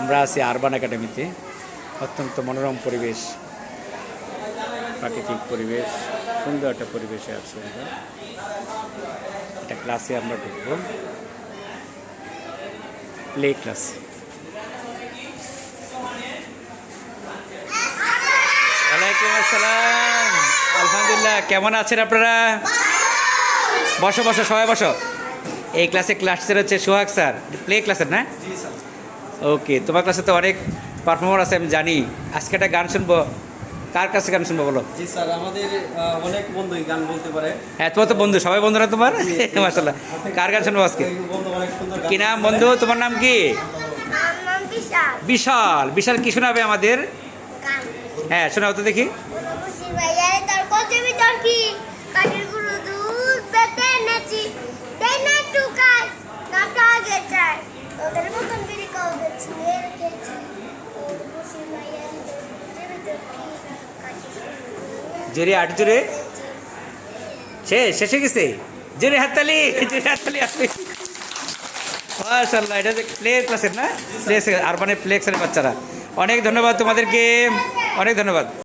আমরা আছি আরবান একাডেমিতে অত্যন্ত মনোরম পরিবেশ, প্রাকৃতিক পরিবেশ, সুন্দর একটা পরিবেশে আছে আমরা। একটা ক্লাসে আমরা ঢুকবো। প্লে ক্লাস ওয়ালাইকুম আসসালাম। আলহামদুলিল্লাহ, কেমন আছেন আপনারা? বসো বসো, সবাই বসো। এই ক্লাসে ক্লাস স্যার হচ্ছে সোহাগ স্যার। প্লে ক্লাসের না? ওকে তোমার ক্লাসে তো অনেক পারফর্মার আছে আমি জানি। আজকে একটা গান শুনব। কার কাছে গান শুনব বলো? জি স্যার আমাদের অনেক বন্ধুই গান বলতে পারে। হ্যাঁ তোমার তো বন্ধু সবাই বন্ধু না তোমার মাসাল্লাহ কার গান শুনব আজকে? এই বন্ধু অনেক সুন্দর গান কি নাম বন্ধু? তোমার নাম কি? বিশাল। বিশাল। বিশাল কি শোনাবে আমাদের? হ্যাঁ শোনাও তো দেখি। জোরে আট জোরে। সে শেষে গেছে? জোরে হাততালি জোরে হাততালি, আসবে। মাশাল্লাহ এটা প্লে ক্লাসের না? প্লে আরবানের প্লে ক্লাসের বাচ্চারা। অনেক ধন্যবাদ তোমাদেরকে, অনেক ধন্যবাদ।